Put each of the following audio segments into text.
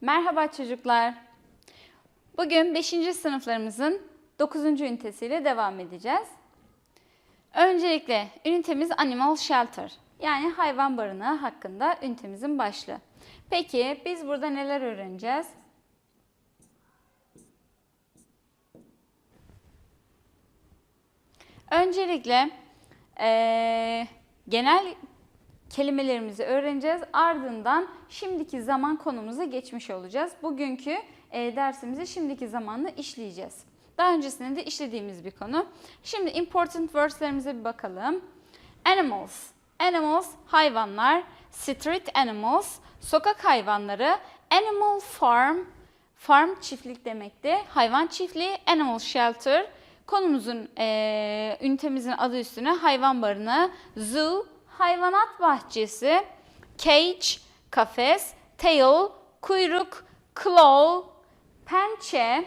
Merhaba çocuklar. Bugün 5. sınıflarımızın 9. ünitesiyle devam edeceğiz. Öncelikle ünitemiz Animal Shelter yani hayvan barınağı hakkında ünitemizin başlığı. Peki biz burada neler öğreneceğiz? Öncelikle eee, genel kelimelerimizi öğreneceğiz. Ardından şimdiki zaman konumuza geçmiş olacağız. Bugünkü e, dersimizi şimdiki zamanla işleyeceğiz. Daha öncesinde de işlediğimiz bir konu. Şimdi important words'lerimize bir bakalım. Animals. Animals hayvanlar. Street animals sokak hayvanları. Animal farm farm çiftlik demekti. Hayvan çiftliği. Animal shelter konumuzun e, ünitemizin adı üstüne hayvan barınağı. Zoo hayvanat bahçesi, cage, kafes, tail, kuyruk, claw, pençe,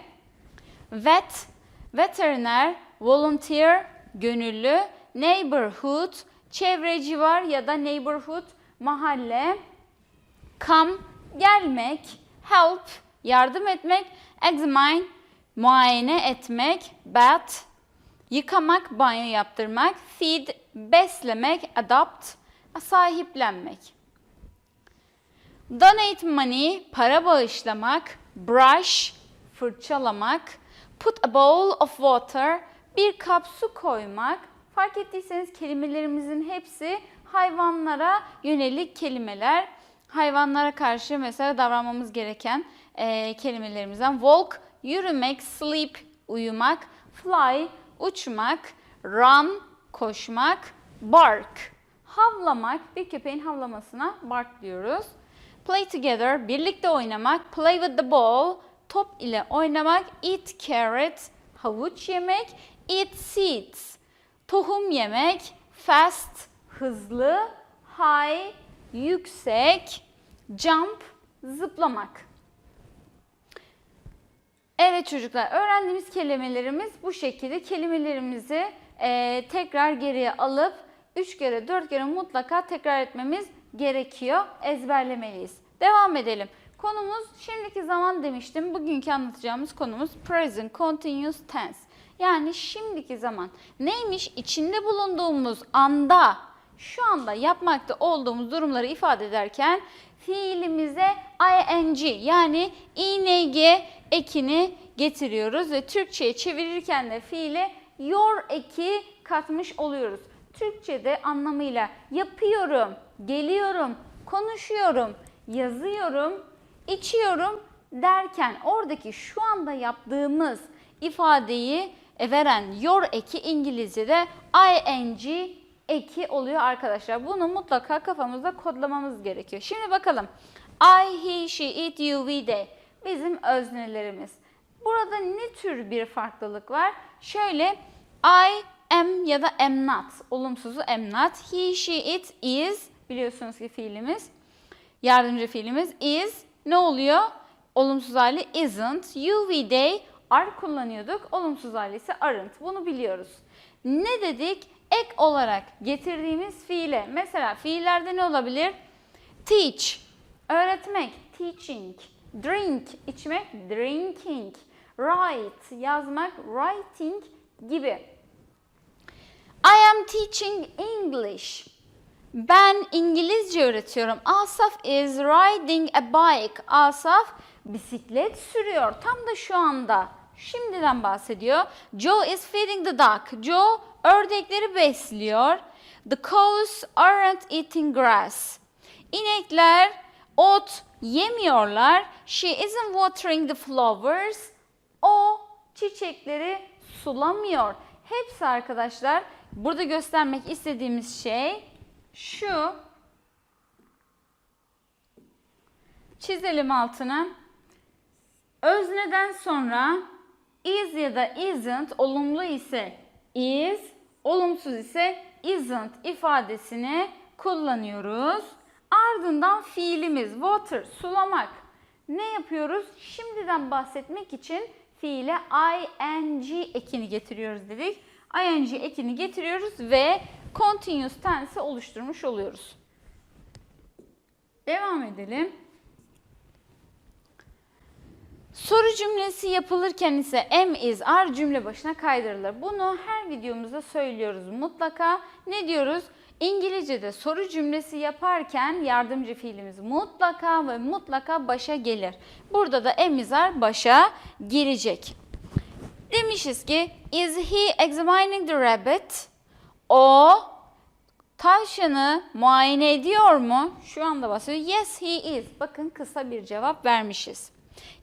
vet, veteriner, volunteer, gönüllü, neighborhood, çevre civar ya da neighborhood, mahalle, come, gelmek, help, yardım etmek, examine, muayene etmek, bath, Yıkamak, banyo yaptırmak, feed, beslemek, adopt, sahiplenmek. Donate money, para bağışlamak, brush, fırçalamak, put a bowl of water, bir kap su koymak. Fark ettiyseniz kelimelerimizin hepsi hayvanlara yönelik kelimeler. Hayvanlara karşı mesela davranmamız gereken e, kelimelerimizden walk, yürümek, sleep, uyumak, fly, uçmak, run, koşmak, bark, havlamak, bir köpeğin havlamasına bark diyoruz. Play together, birlikte oynamak, play with the ball, top ile oynamak, eat carrot, havuç yemek, eat seeds, tohum yemek, fast, hızlı, high, yüksek, jump, zıplamak. Evet çocuklar öğrendiğimiz kelimelerimiz bu şekilde. Kelimelerimizi e, tekrar geriye alıp 3 kere 4 kere mutlaka tekrar etmemiz gerekiyor. Ezberlemeliyiz. Devam edelim. Konumuz şimdiki zaman demiştim. Bugünkü anlatacağımız konumuz present continuous tense. Yani şimdiki zaman. Neymiş? İçinde bulunduğumuz anda, şu anda yapmakta olduğumuz durumları ifade ederken fiilimize ing yani ing ekini getiriyoruz ve Türkçe'ye çevirirken de fiile your eki katmış oluyoruz. Türkçe'de anlamıyla yapıyorum, geliyorum, konuşuyorum, yazıyorum, içiyorum derken oradaki şu anda yaptığımız ifadeyi veren your eki İngilizce'de ing eki oluyor arkadaşlar. Bunu mutlaka kafamızda kodlamamız gerekiyor. Şimdi bakalım. I, he, she, it, you, we, they. Bizim öznelerimiz. Burada ne tür bir farklılık var? Şöyle I am ya da am not. Olumsuzu am not. He, she, it, is. Biliyorsunuz ki fiilimiz. Yardımcı fiilimiz is. Ne oluyor? Olumsuz hali isn't. You, we, they are kullanıyorduk. Olumsuz hali ise aren't. Bunu biliyoruz. Ne dedik? Ek olarak getirdiğimiz fiile. Mesela fiillerde ne olabilir? Teach, öğretmek, teaching. Drink, içmek, drinking. Write, yazmak, writing gibi. I am teaching English. Ben İngilizce öğretiyorum. Asaf is riding a bike. Asaf bisiklet sürüyor. Tam da şu anda. Şimdiden bahsediyor. Joe is feeding the duck. Joe ördekleri besliyor. The cows aren't eating grass. İnekler ot yemiyorlar. She isn't watering the flowers. O çiçekleri sulamıyor. Hepsi arkadaşlar burada göstermek istediğimiz şey şu. Çizelim altına. Özneden sonra is ya da isn't olumlu ise is, olumsuz ise isn't ifadesini kullanıyoruz. Ardından fiilimiz water, sulamak. Ne yapıyoruz? Şimdiden bahsetmek için fiile ing ekini getiriyoruz dedik. ing ekini getiriyoruz ve continuous tense oluşturmuş oluyoruz. Devam edelim. Soru cümlesi yapılırken ise am is are cümle başına kaydırılır. Bunu her videomuzda söylüyoruz mutlaka. Ne diyoruz? İngilizce'de soru cümlesi yaparken yardımcı fiilimiz mutlaka ve mutlaka başa gelir. Burada da are başa gelecek. Demişiz ki is he examining the rabbit? O tavşanı muayene ediyor mu? Şu anda bahsediyor. Yes he is. Bakın kısa bir cevap vermişiz.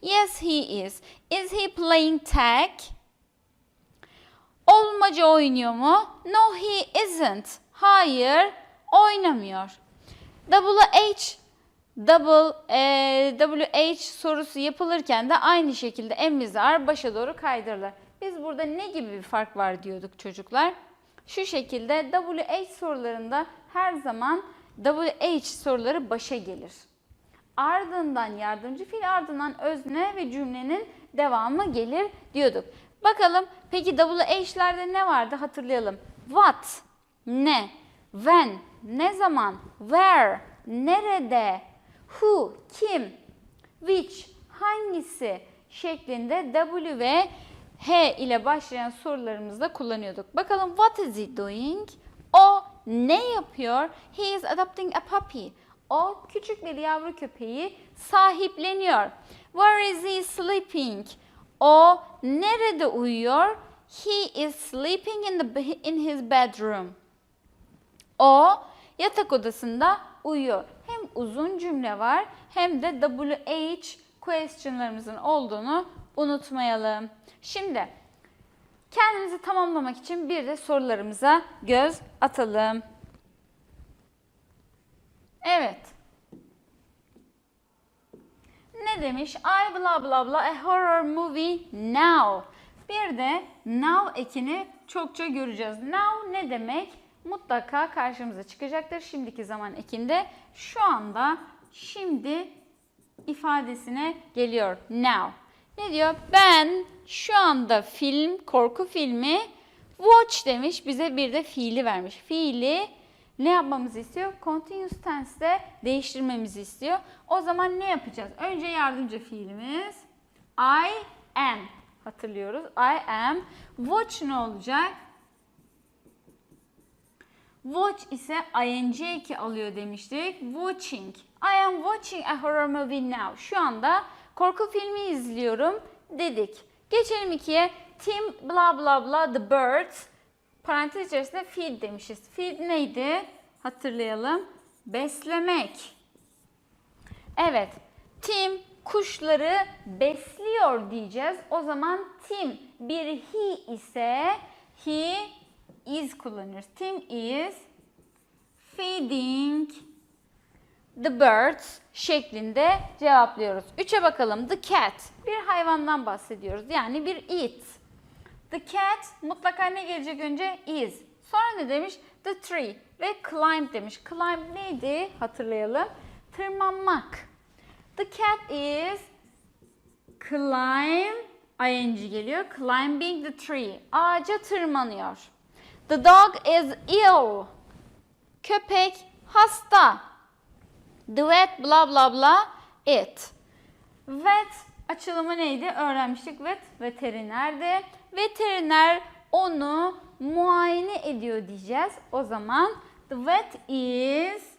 Yes he is. Is he playing tag? Olmaca oynuyor mu? No he isn't. Hayır, oynamıyor. Double H double e, WH sorusu yapılırken de aynı şekilde emizar başa doğru kaydırılır. Biz burada ne gibi bir fark var diyorduk çocuklar? Şu şekilde WH sorularında her zaman WH soruları başa gelir. Ardından yardımcı fiil ardından özne ve cümlenin devamı gelir diyorduk. Bakalım peki WH'lerde ne vardı hatırlayalım. What, ne, when, ne zaman, where, nerede, who, kim, which, hangisi şeklinde W ve H ile başlayan sorularımızda kullanıyorduk. Bakalım what is he doing? O ne yapıyor? He is adopting a puppy. O küçük bir yavru köpeği sahipleniyor. Where is he sleeping? O nerede uyuyor? He is sleeping in the in his bedroom. O yatak odasında uyuyor. Hem uzun cümle var hem de WH question'larımızın olduğunu unutmayalım. Şimdi kendimizi tamamlamak için bir de sorularımıza göz atalım. Evet. Ne demiş? I blah blah blah a horror movie now. Bir de now ekini çokça göreceğiz. Now ne demek? Mutlaka karşımıza çıkacaktır. Şimdiki zaman ekinde şu anda şimdi ifadesine geliyor. Now. Ne diyor? Ben şu anda film, korku filmi watch demiş. Bize bir de fiili vermiş. Fiili ne yapmamızı istiyor? Continuous tense'de değiştirmemizi istiyor. O zaman ne yapacağız? Önce yardımcı fiilimiz I am. Hatırlıyoruz. I am. Watch ne olacak? Watch ise ing eki alıyor demiştik. Watching. I am watching a horror movie now. Şu anda korku filmi izliyorum dedik. Geçelim ikiye. Tim bla bla bla the birds. Parantez içerisinde feed demişiz. Feed neydi? Hatırlayalım. Beslemek. Evet. Tim kuşları besliyor diyeceğiz. O zaman Tim bir he ise he is kullanıyoruz. Tim is feeding the birds şeklinde cevaplıyoruz. Üçe bakalım. The cat. Bir hayvandan bahsediyoruz. Yani bir it. The cat mutlaka ne gelecek önce? Is. Sonra ne demiş? The tree ve climb demiş. Climb neydi? Hatırlayalım. Tırmanmak. The cat is climb ing geliyor. Climbing the tree. Ağaca tırmanıyor. The dog is ill. Köpek hasta. The vet bla bla bla it. Vet açılımı neydi? Öğrenmiştik. Vet veterinerdi. Veteriner onu muayene ediyor diyeceğiz. O zaman the vet is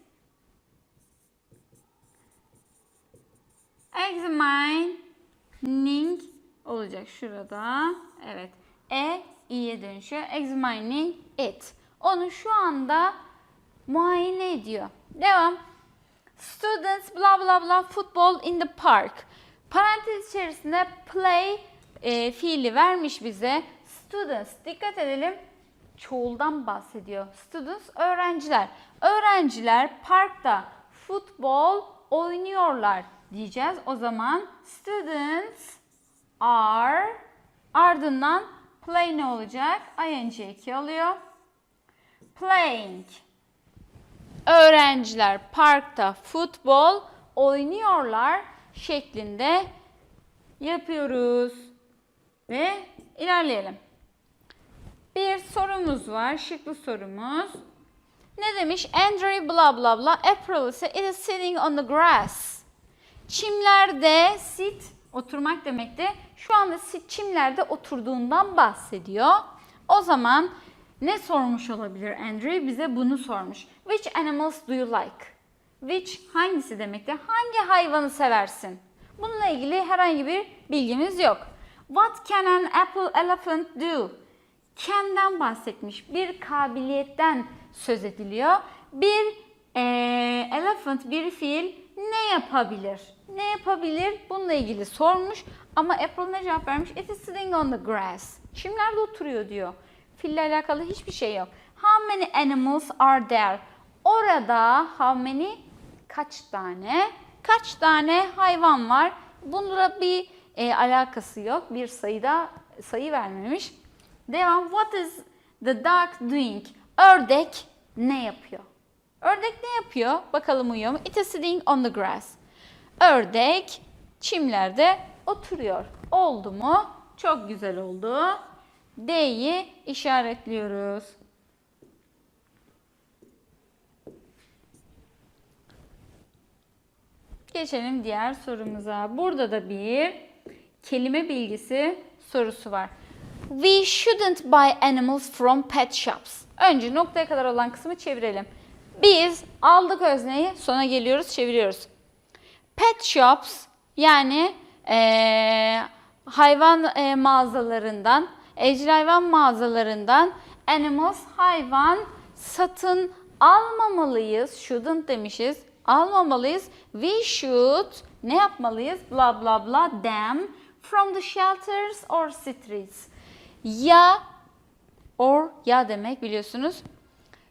examining olacak şurada. Evet. E i'ye dönüşüyor. Examining it. Onu şu anda muayene ediyor. Devam. Students bla bla bla football in the park. Parantez içerisinde play e, fiili vermiş bize. Students dikkat edelim. Çoğuldan bahsediyor. Students öğrenciler. Öğrenciler parkta futbol oynuyorlar diyeceğiz. O zaman students are ardından play ne olacak? ing eki alıyor. Playing. Öğrenciler parkta futbol oynuyorlar şeklinde yapıyoruz. Ve ilerleyelim. Bir sorumuz var. Şıklı sorumuz. Ne demiş? Andrew bla bla bla. April ise it is sitting on the grass. Çimlerde sit Oturmak demekti. Şu anda çimlerde oturduğundan bahsediyor. O zaman ne sormuş olabilir Andrew? Bize bunu sormuş. Which animals do you like? Which hangisi demekti? Hangi hayvanı seversin? Bununla ilgili herhangi bir bilgimiz yok. What can an apple elephant do? Can'den bahsetmiş. Bir kabiliyetten söz ediliyor. Bir eee, elephant, bir fil ne yapabilir? Ne yapabilir? Bununla ilgili sormuş. Ama April ne cevap vermiş? It is sitting on the grass. Çimlerde oturuyor diyor. Fille alakalı hiçbir şey yok. How many animals are there? Orada how many kaç tane? Kaç tane hayvan var? Bununla bir e, alakası yok. Bir sayıda sayı vermemiş. Devam. What is the dog doing? Ördek ne yapıyor? Ördek ne yapıyor? Bakalım uyuyor mu? It is sitting on the grass. Ördek çimlerde oturuyor. Oldu mu? Çok güzel oldu. D'yi işaretliyoruz. Geçelim diğer sorumuza. Burada da bir kelime bilgisi sorusu var. We shouldn't buy animals from pet shops. Önce noktaya kadar olan kısmı çevirelim. Biz aldık özneyi, sona geliyoruz, çeviriyoruz. Pet shops yani eee, hayvan eee, mağazalarından, evcil hayvan mağazalarından animals hayvan satın almamalıyız. Shouldn't demişiz. Almamalıyız. We should ne yapmalıyız? Bla bla bla them from the shelters or streets. Ya or ya demek biliyorsunuz.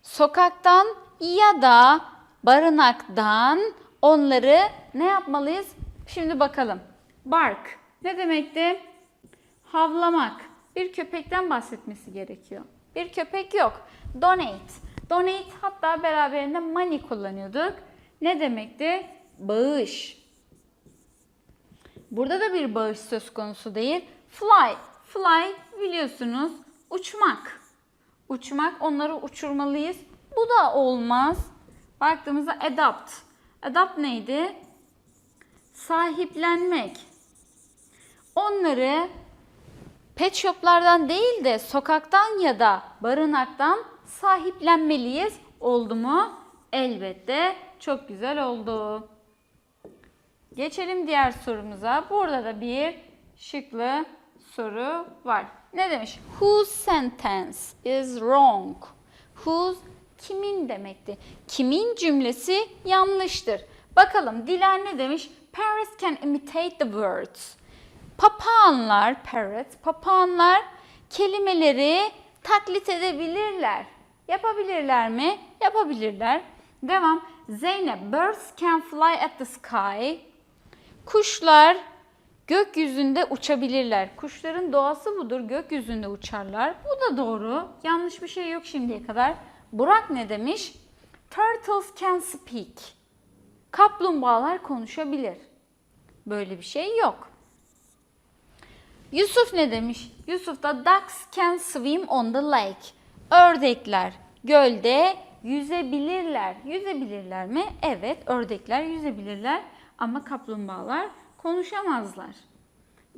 Sokaktan ya da barınaktan onları ne yapmalıyız? Şimdi bakalım. Bark ne demekti? Havlamak. Bir köpekten bahsetmesi gerekiyor. Bir köpek yok. Donate. Donate hatta beraberinde money kullanıyorduk. Ne demekti? Bağış. Burada da bir bağış söz konusu değil. Fly. Fly biliyorsunuz uçmak. Uçmak onları uçurmalıyız. Bu da olmaz. Baktığımızda adopt. Adopt neydi? Sahiplenmek. Onları pet shoplardan değil de sokaktan ya da barınaktan sahiplenmeliyiz. Oldu mu? Elbette çok güzel oldu. Geçelim diğer sorumuza. Burada da bir şıklı soru var. Ne demiş? Whose sentence is wrong? Whose kimin demekti? Kimin cümlesi yanlıştır. Bakalım Dilan ne demiş? Parrots can imitate the words. Papağanlar, parrots, papağanlar kelimeleri taklit edebilirler. Yapabilirler mi? Yapabilirler. Devam. Zeynep, birds can fly at the sky. Kuşlar gökyüzünde uçabilirler. Kuşların doğası budur. Gökyüzünde uçarlar. Bu da doğru. Yanlış bir şey yok şimdiye kadar. Burak ne demiş? Turtles can speak. Kaplumbağalar konuşabilir. Böyle bir şey yok. Yusuf ne demiş? Yusuf da ducks can swim on the lake. Ördekler gölde yüzebilirler. Yüzebilirler mi? Evet, ördekler yüzebilirler ama kaplumbağalar konuşamazlar.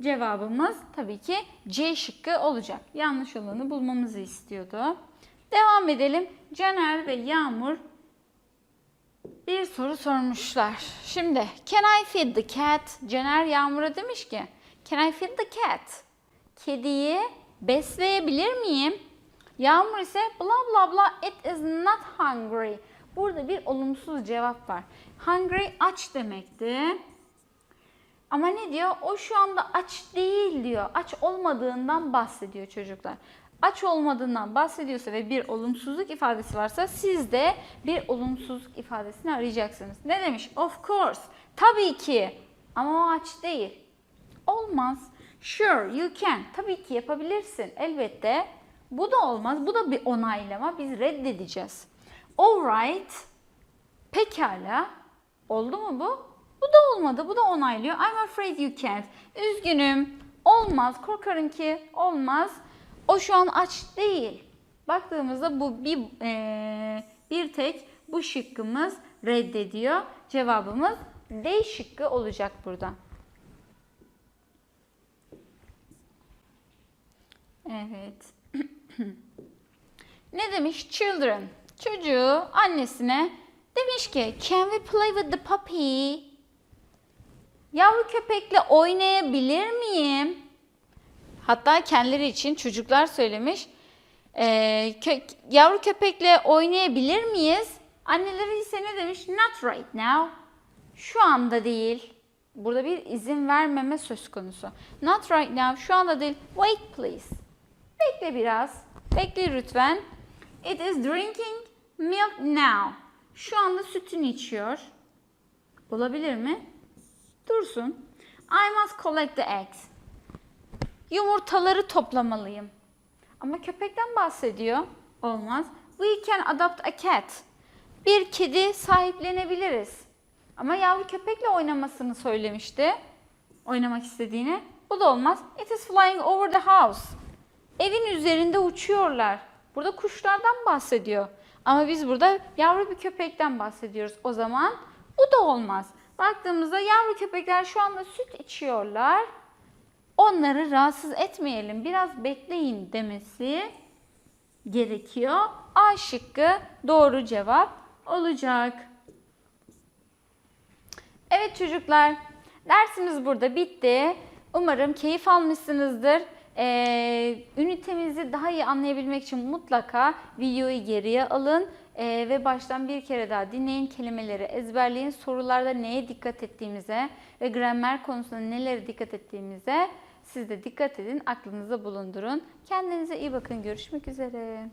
Cevabımız tabii ki C şıkkı olacak. Yanlış olanı bulmamızı istiyordu. Devam edelim. Caner ve Yağmur bir soru sormuşlar. Şimdi, can I feed the cat? Caner Yağmur'a demiş ki, can I feed the cat? Kediyi besleyebilir miyim? Yağmur ise bla bla bla it is not hungry. Burada bir olumsuz cevap var. Hungry aç demekti. Ama ne diyor? O şu anda aç değil diyor. Aç olmadığından bahsediyor çocuklar. Aç olmadığından bahsediyorsa ve bir olumsuzluk ifadesi varsa siz de bir olumsuzluk ifadesini arayacaksınız. Ne demiş? Of course. Tabii ki. Ama o aç değil. Olmaz. Sure you can. Tabii ki yapabilirsin. Elbette. Bu da olmaz. Bu da bir onaylama. Biz reddedeceğiz. Alright. Pekala. Oldu mu bu? Bu da olmadı. Bu da onaylıyor. I'm afraid you can't. Üzgünüm. Olmaz. Korkarım ki olmaz. O şu an aç değil. Baktığımızda bu bir e, bir tek bu şıkkımız reddediyor. Cevabımız D şıkkı olacak burada. Evet. ne demiş children? Çocuğu annesine demiş ki can we play with the puppy? Yavru köpekle oynayabilir miyim? Hatta kendileri için çocuklar söylemiş. Ee, kö- yavru köpekle oynayabilir miyiz? Anneleri ise ne demiş? Not right now. Şu anda değil. Burada bir izin vermeme söz konusu. Not right now. Şu anda değil. Wait please. Bekle biraz. Bekle lütfen. It is drinking milk now. Şu anda sütünü içiyor. Olabilir mi? Dursun. I must collect the eggs. Yumurtaları toplamalıyım. Ama köpekten bahsediyor. Olmaz. We can adopt a cat. Bir kedi sahiplenebiliriz. Ama yavru köpekle oynamasını söylemişti. Oynamak istediğini. Bu da olmaz. It is flying over the house. Evin üzerinde uçuyorlar. Burada kuşlardan bahsediyor. Ama biz burada yavru bir köpekten bahsediyoruz. O zaman bu da olmaz. Baktığımızda yavru köpekler şu anda süt içiyorlar. Onları rahatsız etmeyelim, biraz bekleyin demesi gerekiyor. A şıkkı doğru cevap olacak. Evet çocuklar, dersimiz burada bitti. Umarım keyif almışsınızdır. Ee, ünitemizi daha iyi anlayabilmek için mutlaka videoyu geriye alın ee, ve baştan bir kere daha dinleyin, kelimeleri ezberleyin, sorularda neye dikkat ettiğimize ve gramer konusunda nelere dikkat ettiğimize siz de dikkat edin, aklınızda bulundurun. Kendinize iyi bakın, görüşmek üzere.